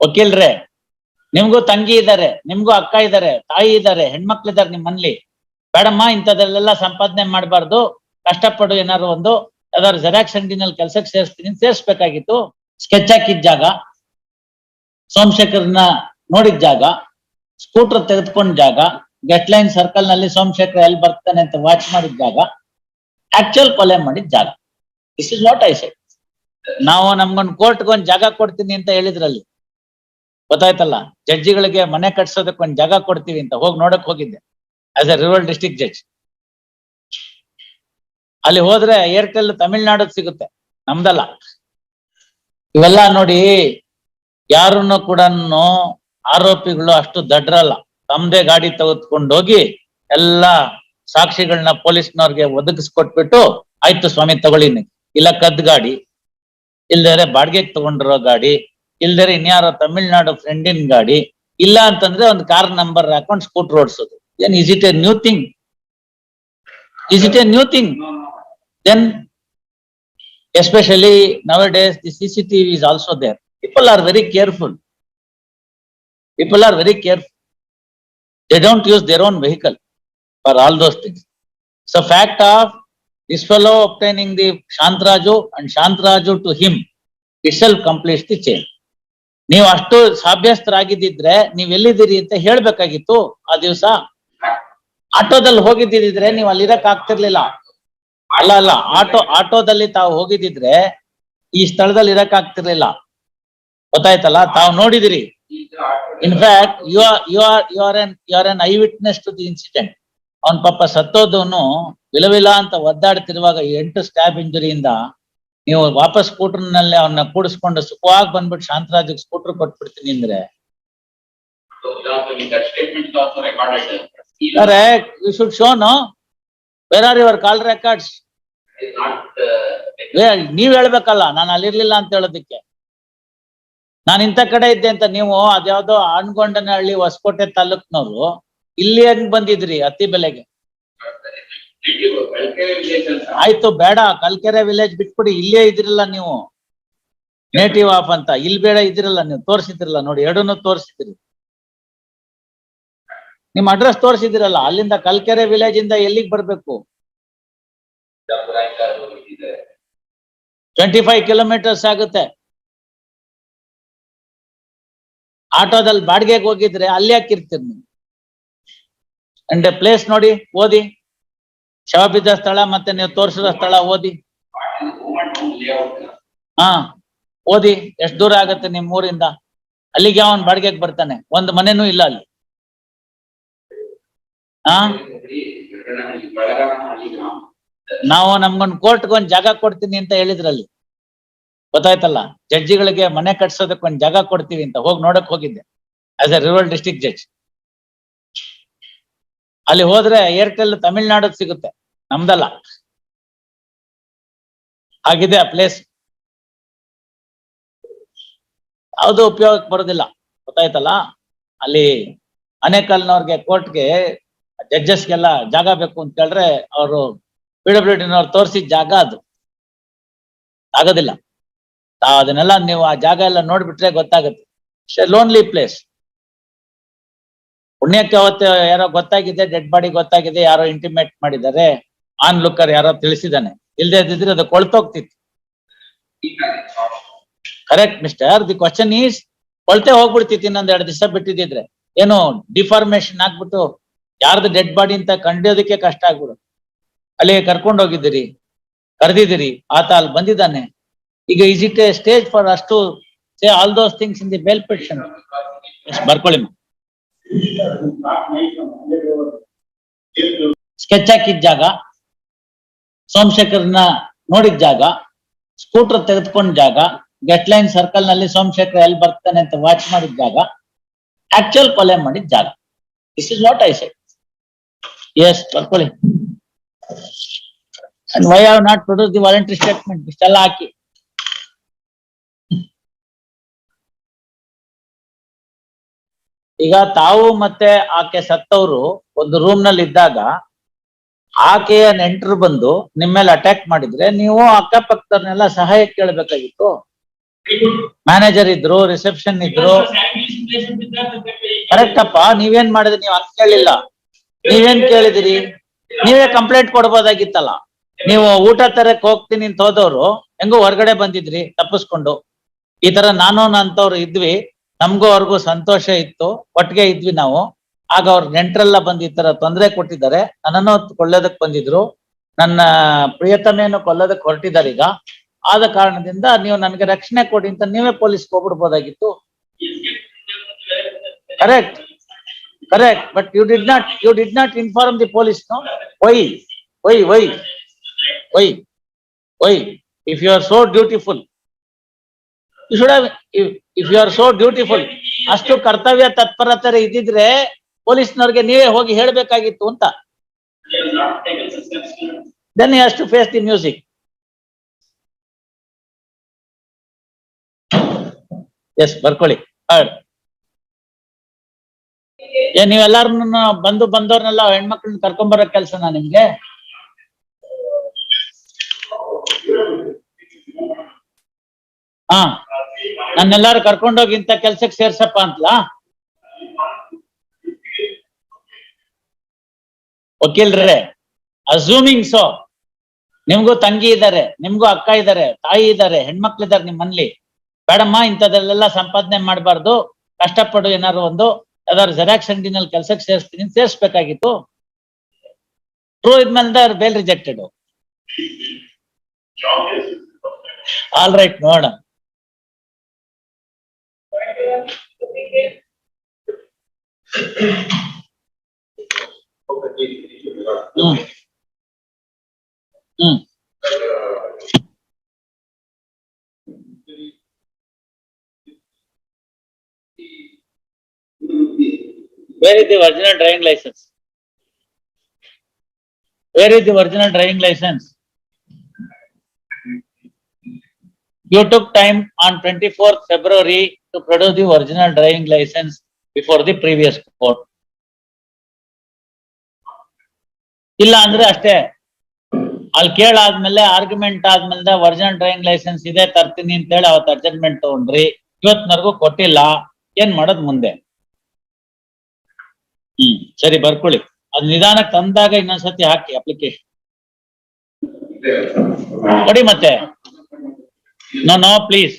ವಕೀಲ್ರೆ, ನಿಮ್ಗೂ ತಂಗಿ ಇದ್ದಾರೆ ನಿಮ್ಗೂ ಅಕ್ಕ ಇದ್ದಾರೆ ತಾಯಿ ಇದ್ದಾರೆ ಹೆಣ್ಮಕ್ಳು ಇದ್ದಾರೆ ನಿಮ್ ಮನ್ಲಿ. ಬೇಡಮ್ಮ, ಇಂಥದಲ್ಲೆಲ್ಲ ಸಂಪಾದನೆ ಮಾಡಬಾರ್ದು, ಕಷ್ಟಪಡು ಏನಾದ್ರು ಒಂದು, ಯಾವ್ದಾದ್ರು ಜೆರಾಕ್ಸ್ ಅಂಗಡಿನಲ್ಲಿ ಕೆಲ್ಸಕ್ಕೆ ಸೇರಿಸ್ತೀನಿ, ಸೇರಿಸ್ಬೇಕಾಗಿತ್ತು ಸ್ಕೆಚ್ ಹಾಕಿದ ಜಾಗ, ಸೋಮಶೇಖರ್ನ ನೋಡಿದ ಜಾಗ ಸ್ಕೂಟರ್ ತೆಗೆದುಕೊಂಡ ಜಾಗ ಗೆಟ್ ಲೈನ್ ಸರ್ಕಲ್ನಲ್ಲಿ ಸೋಮಶೇಖರ್ ಎಲ್ಲಿ ಬರ್ತಾನೆ ಅಂತ ವಾಚ್ ಮಾಡಿದ ಜಾಗ ಆಕ್ಚುಯಲ್ ಕೊಲೆ ಮಾಡಿದ ಜಾಗ. ದಿಸ್ ಇಸ್ ವಾಟ್ ಐ ಸೆ ನಾವು ನಮ್ಗೊಂದು ಕೋರ್ಟ್ಗೆ ಒಂದ್ ಜಾಗ ಕೊಡ್ತೀನಿ ಅಂತ ಹೇಳಿದ್ರಲ್ಲಿ ಗೊತ್ತಾಯ್ತಲ್ಲ? ಜಡ್ಜಿಗಳಿಗೆ ಮನೆ ಕಟ್ಸೋದಕ್ಕೆ ಒಂದ್ ಜಾಗ ಕೊಡ್ತೀವಿ ಅಂತ ಹೋಗಿ ನೋಡಕ್ ಹೋಗಿದ್ದೆ. As a rural district judge ಅಲ್ಲಿ ಹೋದ್ರೆ ಏರ್ಟೆಲ್ ತಮಿಳ್ನಾಡು ಸಿಗುತ್ತೆ. ನಮ್ದಲ್ಲ. ಇವೆಲ್ಲ ನೋಡಿ ಯಾರನ್ನು ಕೂಡ ಆರೋಪಿಗಳು ಅಷ್ಟು ದಡ್ರಲ್ಲ. ತಮ್ದೇ ಗಾಡಿ ಹೋಗಿ ಎಲ್ಲ ಸಾಕ್ಷಿಗಳನ್ನ ಪೊಲೀಸ್ನವ್ರಿಗೆ ಒದಗಿಸ್ಕೊಟ್ಬಿಟ್ಟು ಆಯ್ತು ಸ್ವಾಮಿ ತಗೊಳ್ಳಿ ಇಲ್ಲ ಕದ್ ಗಾಡಿ ಇಲ್ದರೆ ಬಾಡಿಗೆಗೆ ತಗೊಂಡಿರೋ ಗಾಡಿ ಇಲ್ದರೆ ಇನ್ಯಾರೋ ತಮಿಳ್ನಾಡು ಫ್ರೆಂಡಿನ ಗಾಡಿ ಇಲ್ಲ ಅಂತಂದ್ರೆ ಒಂದು ಕಾರ್ ನಂಬರ್ ಹಾಕೊಂಡು ಸ್ಕೂಟರ್ ಓಡಿಸೋದು ಏನ್ is it a new thing is it a new thing then especially nowadays the C C TV is also there people are very careful people are very careful they don't use their own vehicle for all those things so fact of this fellow obtaining the shantraju and shantraju to him itself completes the chain ನೀವು ಅಷ್ಟು ಸಾಭ್ಯಸ್ತರಾಗಿದ್ದಿದ್ರೆ ನೀವ್ ಎಲ್ಲಿದ್ದೀರಿ ಅಂತ ಹೇಳ್ಬೇಕಾಗಿತ್ತು ಆ ದಿವಸ. ಆಟೋದಲ್ಲಿ ಹೋಗಿದ್ದಿದ್ರೆ ನೀವು ಅಲ್ಲಿ ಇರಕ್ ಆಗ್ತಿರ್ಲಿಲ್ಲ. ಅಲ್ಲ ಅಲ್ಲ, ಆಟೋ, ಆಟೋದಲ್ಲಿ ತಾವು ಹೋಗಿದ್ದಿದ್ರೆ ಈ ಸ್ಥಳದಲ್ಲಿ ಇರಕ್ ಆಗ್ತಿರ್ಲಿಲ್ಲ. ಗೊತ್ತಾಯ್ತಲ್ಲ? ತಾವು ನೋಡಿದಿರಿ. In fact you are you are you are an you are an eye witness to the incident ಅವನ್ ಪಾಪ ಸತ್ತೋದವನು ವಿಲವಿಲ ಅಂತ ಒದ್ದಾಡ್ತಿರುವಾಗ ಎಂಟು ಸ್ಟ್ಯಾಬ್ ಇಂಜುರಿಯಿಂದ ನೀವು ವಾಪಸ್ ಸ್ಕೂಟರ್ನಲ್ಲಿ ಅವನ್ನ ಕೂಡಿಸ್ಕೊಂಡು ಸುಖವಾಗಿ ಬಂದ್ಬಿಟ್ಟು ಶಾಂತರಾಜಿಗೆ ಸ್ಕೂಟರ್ ಕೊಟ್ಬಿಡ್ತೀನಿ ಅಂದ್ರೆ? You should show no where are your call records ನೀವ್ ಹೇಳ್ಬೇಕಲ್ಲ, ನಾನು ಅಲ್ಲಿರ್ಲಿಲ್ಲ ಅಂತ ಹೇಳೋದಕ್ಕೆ. ನಾನು ಇಂಥ ಕಡೆ ಇದ್ದೆ ಅಂತ ನೀವು ಅದ್ಯಾವ್ದೋ ಆಣ್ಗೊಂಡನಹಳ್ಳಿ ಹೊಸಕೋಟೆ ತಾಲೂಕ್ನವ್ರು, ಇಲ್ಲಿ ಹೆಂಗ್ ಬಂದಿದ್ರಿ ಅತಿ ಬೆಲೆಗೆ? ಆಯ್ತು, ಬೇಡ. ಕಲ್ಕೆರೆ ವಿಲೇಜ್ ಬಿಟ್ಬಿಡಿ. ಇಲ್ಲೇ ಇದ್ರಲ್ಲ ನೀವು. ನೇಟಿವ್ ಆಫ್ ಅಂತ. ಇಲ್ಲಿ ಬೇಡ, ಇದ್ರಲ್ಲ ನೀವು. ತೋರಿಸಿದ್ರಲ್ಲ ನೋಡಿ. ಎರಡನ್ನು ತೋರಿಸಿದ್ರಿ. ನಿಮ್ ಅಡ್ರೆಸ್ ತೋರಿಸಿದಿರಲ್ಲ, ಅಲ್ಲಿಂದ ಕಲ್ಕೆರೆ ವಿಲೇಜ್ ಇಂದ ಎಲ್ಲಿಗ್ ಬರ್ಬೇಕು. ಟ್ವೆಂಟಿ ಫೈವ್ ಕಿಲೋಮೀಟರ್ಸ್ ಆಗುತ್ತೆ. ಆಟೋದಲ್ಲಿ ಬಾಡಿಗೆಗೆ ಹೋಗಿದ್ರೆ ಅಲ್ಲಿ ಹಾಕಿರ್ತೀರಿ ನೀವು. ಅಂಡ್ ಪ್ಲೇಸ್ ನೋಡಿ, ಓದಿ. ಶವ ಬಿದ್ದ ಸ್ಥಳ ಮತ್ತೆ ನೀವು ತೋರಿಸಿದ ಸ್ಥಳ ಓದಿ? ಹಾ, ಓದಿ. ಎಷ್ಟು ದೂರ ಆಗತ್ತೆ ನಿಮ್ ಊರಿಂದ? ಅಲ್ಲಿಗೆ ಅವನ್ ಬಾಡಿಗೆಗೆ ಬರ್ತಾನೆ. ಒಂದ್ ಮನೆನೂ ಇಲ್ಲ ಅಲ್ಲಿ. ಹಾ. ನಾವು ನಮ್ಗೊಂದ್ ಕೋರ್ಟ್ಗೆ ಒಂದ್ ಜಾಗ ಕೊಡ್ತೀನಿ ಅಂತ ಹೇಳಿದ್ರಲ್ಲಿ. ಗೊತ್ತಾಯ್ತಲ್ಲ? ಜಡ್ಜಿಗಳಿಗೆ ಮನೆ ಕಟ್ಸೋದಕ್ಕೆ ಒಂದ್ ಜಾಗ ಕೊಡ್ತೀವಿ ಅಂತ. ಹೋಗಿ ನೋಡಕ್ ಹೋಗಿದ್ದೆ. As a rural district judge ಅಲ್ಲಿ ಹೋದ್ರೆ ಏರ್ಟೆಲ್ ತಮಿಳ್ನಾಡು ಸಿಗುತ್ತೆ. ನಮ್ದಲ್ಲ. ಹಾಗಿದೆ ಆ ಪ್ಲೇಸ್ ಯಾವುದು ಉಪಯೋಗಕ್ಕೆ ಬರೋದಿಲ್ಲ. ಗೊತ್ತಾಯ್ತಲ್ಲ? ಅಲ್ಲಿ ಅನೇಕಲ್ನವ್ರಿಗೆ ಕೋರ್ಟ್ಗೆ ಜಡ್ಜಸ್ಗೆಲ್ಲ ಜಾಗ ಬೇಕು ಅಂತ ಹೇಳಿದ್ರೆ ಅವರು ಪಿ ಡಬ್ಲ್ಯೂ ತೋರಿಸಿದ ಜಾಗ ಅದು. ಆಗೋದಿಲ್ಲ. ಅದನ್ನೆಲ್ಲ ನೀವು ಆ ಜಾಗ ಎಲ್ಲ ನೋಡ್ಬಿಟ್ರೆ ಗೊತ್ತಾಗುತ್ತೆ. ಲೋನ್ಲಿ ಪ್ಲೇಸ್ ಪುಣ್ಯಕ್ಕೆ ಅವತ್ತು ಯಾರೋ ಗೊತ್ತಾಗಿದೆ ಡೆಡ್ ಬಾಡಿ ಗೊತ್ತಾಗಿದೆ, ಯಾರೋ ಇಂಟಿಮೇಟ್ ಮಾಡಿದ್ದಾರೆ. ಆನ್ ಲುಕ್ಕರ್ ಯಾರೋ ತಿಳಿಸಿದಾನೆ ಇಲ್ದೇ ಇದ್ದಿದ್ರೆ ಅದು ಕೊಳ್ತೋಗ್ತಿತ್ತು. Correct mister the question is ಕೊಳ್ತೆ ಹೋಗ್ಬಿಡ್ತಿತ್ತು ಇನ್ನೊಂದ್ ಎರಡು ದಿವಸ ಬಿಟ್ಟಿದ್ರೆ ಏನು ಡಿಫಾರ್ಮೇಶನ್ ಆಗ್ಬಿಟ್ಟು ಯಾರ್ದು ಡೆಡ್ ಬಾಡಿ ಅಂತ ಕಂಡಿಯೋದಕ್ಕೆ ಕಷ್ಟ ಆಗ್ಬಿಡು ಅಲ್ಲಿಗೆ ಕರ್ಕೊಂಡು ಹೋಗಿದ್ದೀರಿ, ಕರೆದಿದ್ದೀರಿ, ಆತ ಅಲ್ಲಿ ಬಂದಿದ್ದಾನೆ. ಈಗ is it a stage for ಅಷ್ಟು say all those things in the bail petition ಬರ್ಕೊಳ್ಳಿ ಸ್ಕೆಚ್ ಹಾಕಿದ ಜಾಗ, ಸೋಮಶೇಖರ್ನ ನೋಡಿದ ಜಾಗ, ಸ್ಕೂಟರ್ ತೆಗೆದುಕೊಂಡ ಜಾಗ, ಗೆಟ್ ಲೈನ್ ಸರ್ಕಲ್ನಲ್ಲಿ ಸೋಮಶೇಖರ್ ಎಲ್ಲಿ ಬರ್ತಾನೆ ಅಂತ ವಾಚ್ ಮಾಡಿದ ಜಾಗ ಆಕ್ಚುಯಲ್ ಕೊಲೆ ಮಾಡಿದ ಜಾಗ. This is what I say yes ಬರ್ಕೊಳ್ಳಿ. And why have not produce the voluntary statement ಇಷ್ಟೆಲ್ಲ ಹಾಕಿ. ಈಗ ತಾವು ಮತ್ತೆ ಆಕೆ ಸತ್ತವರು ಒಂದು ರೂಮ್ನಲ್ಲಿ ಇದ್ದಾಗ ಆಕೆಯ ನೆಂಟರು ಬಂದು ನಿಮ್ಮ ಮೇಲೆ ಅಟ್ಯಾಕ್ ಮಾಡಿದ್ರೆ ನೀವು ಅಕ್ಕಪಕ್ಕದವ್ರನ್ನೆಲ್ಲ ಸಹಾಯ ಕೇಳಬೇಕಾಗಿತ್ತು. ಮ್ಯಾನೇಜರ್ ಇದ್ರು ರಿಸೆಪ್ಷನ್ ಇದ್ರು. ಕರೆಕ್ಟ್ ಅಪ್ಪ, ನೀವೇನ್ ಮಾಡಿದ್ರಿ? ನೀವ್ ಅಂತ ಕೇಳಿಲ್ಲ. ನೀವೇನ್ ಕೇಳಿದಿರಿ? ನೀವೇ ಕಂಪ್ಲೇಂಟ್ ಕೊಡ್ಬೋದಾಗಿತ್ತಲ್ಲ. ನೀವು ಊಟ ತರಕ್ ಹೋಗ್ತೀನಿ ಅಂತ ಹೋದವ್ರು, ಹೆಂಗೋ ಹೊರಗಡೆ ಬಂದಿದ್ರಿ, ತಪ್ಪಿಸ್ಕೊಂಡು. ಈ ತರ ನಾನು ಅಂತವ್ರು ಇದ್ವಿ. ನಮ್ಗೂ ಅವ್ರಿಗೂ ಸಂತೋಷ ಇತ್ತು ಒಟ್ಟಿಗೆ ಇದ್ವಿ ನಾವು. ಆಗ ಅವ್ರ ನೆಂಟ್ರೆಲ್ಲ ಬಂದು ಈ ತರ ತೊಂದರೆ ಕೊಟ್ಟಿದ್ದಾರೆ. ನನ್ನನ್ನು ಕೊಳ್ಳೋದಕ್ ಬಂದಿದ್ರು. ನನ್ನ ಪ್ರಿಯತಮೆಯನ್ನು ಕೊಲ್ಲೋದಕ್ ಹೊರಟಿದ್ದಾರೆ ಈಗ. ಆದ ಕಾರಣದಿಂದ ನೀವು ನನಗೆ ರಕ್ಷಣೆ ಕೊಡಿ ಅಂತ ನೀವೇ police ಹೋಗ್ಬಿಡ್ಬೋದಾಗಿತ್ತು. Correct correct but you did not you did not inform the police no why why why why why if you are so dutiful you should have, if, you are so dutiful ಅಷ್ಟು ಕರ್ತವ್ಯ ತತ್ಪರತರ ಇದ್ದಿದ್ರೆ ಪೊಲೀಸ್ನವ್ರಿಗೆ ನೀವೇ ಹೋಗಿ ಹೇಳ್ಬೇಕಾಗಿತ್ತು ಅಂತ. He has to face the music. Yes, ಬರ್ಕೊಳ್ಳಿ. ಏ ನೀವೆಲ್ಲಾರನ್ನ ಬಂದು ಬಂದವ್ರನ್ನೆಲ್ಲ ಹೆಣ್ಮಕ್ಳನ್ನ ಕರ್ಕೊಂಬರೋ ಕೆಲಸನ ನಿಮ್ಗೆ ಹಾ ನನ್ನೆಲ್ಲಾರು ಕರ್ಕೊಂಡೋಗಿ ಇಂಥ ಕೆಲ್ಸಕ್ಕೆ ಸೇರ್ಸಪ್ಪ ಅಂತಲ್ಲ ವಕೀಲ್ರೇ ಅಸೂಮಿಂಗ್ ಸೊ ನಿಮ್ಗೂ ತಂಗಿ ಇದ್ದಾರೆ ನಿಮ್ಗೂ ಅಕ್ಕ ಇದ್ದಾರೆ ತಾಯಿ ಇದ್ದಾರೆ ನಿಮ್ ಮನ್ಲಿ. ಬೇಡಮ್ಮ, ಇಂಥದಲ್ಲೆಲ್ಲ ಸಂಪಾದನೆ ಮಾಡಬಾರ್ದು. ಕಷ್ಟಪಡು ಏನಾದ್ರು ಒಂದು, ಯಾವ್ದಾದ್ರು ಜೆರಾಕ್ಸ್ ಅಂಗಡಿನಲ್ಲಿ ಕೆಲ್ಸಕ್ಕೆ ಸೇರಿಸ್ತೀನಿ, ಸೇರಿಸ್ಬೇಕಾಗಿತ್ತು. ಟ್ರೂ ಇದ್ಮೇಲೆ ಬೇಲ್ ರಿಜೆಕ್ಟೆಡ್ ಆಲ್ ರೈಟ್ ನೋಡ Mm. Mm. Where is the original driving license? Where is the original driving license? You took time on 24th February to produce the original driving license before the previous court ಇಲ್ಲ ಅಂದ್ರೆ ಅಷ್ಟೇ. ಅಲ್ಲಿ ಕೇಳಾದ್ಮೇಲೆ argument ಆದ್ಮೇಲೆ original driving licence ಇದೆ, ತರ್ತೀನಿ ಅಂತ ಹೇಳಿ ಅವತ್ತು ಅಡ್ಜಸ್ಟ್ಮೆಂಟ್ ತಗೊಂಡ್ರಿ. ಇವತ್ನವರೆಗೂ ಕೊಟ್ಟಿಲ್ಲ. ಏನ್ ಮಾಡೋದ್ ಮುಂದೆ? ಹ್ಮ್, ಸರಿ, ಬರ್ಕೊಳ್ಳಿ. ಅದ್ ನಿಧಾನಕ್ಕೆ ತಂದಾಗ ಇನ್ನೊಂದ್ಸತಿ ಹಾಕಿ ಅಪ್ಲಿಕೇಶನ್ ಕೊಡಿ ಮತ್ತೆ. No no please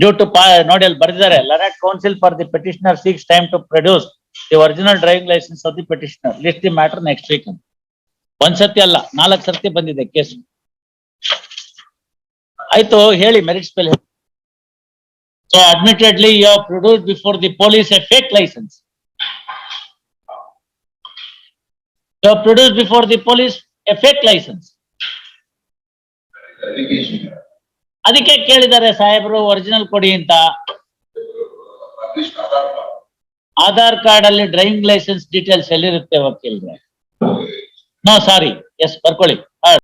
due to ನೋಡಿ ಅಲ್ಲಿ ಬರೆದಿದ್ದಾರೆ. Learned counsel for the petitioner seeks time to produce the original driving licence of the petitioner list the matter next week ಒಂದ್ ಸತಿ ಅಲ್ಲ, ನಾಲ್ಕು ಸರ್ತಿ ಬಂದಿದೆ ಕೇಸು ಆಯ್ತು, ಹೇಳಿ ಮೆರಿಟ್ಸ್ ಮೇಲೆ so admittedly you have produce before the police a fake licence you have produce before the police a fake license. ಅದಕ್ಕೆ ಕೇಳಿದ್ದಾರೆ ಸಾಹೇಬರು ಒರಿಜಿನಲ್ ಕೊಡಿ ಅಂತ. ಆಧಾರ್ ಕಾರ್ಡ್ ಅಲ್ಲಿ ಡ್ರೈವಿಂಗ್ ಲೈಸೆನ್ಸ್ ಡೀಟೇಲ್ಸ್ ಎಲ್ಲಿರುತ್ತೆ ವಕೀಲ್ರೆ? ನೋ ಸಾರಿ ಎಸ್ ಬರ್ಕೊಳ್ಳಿ.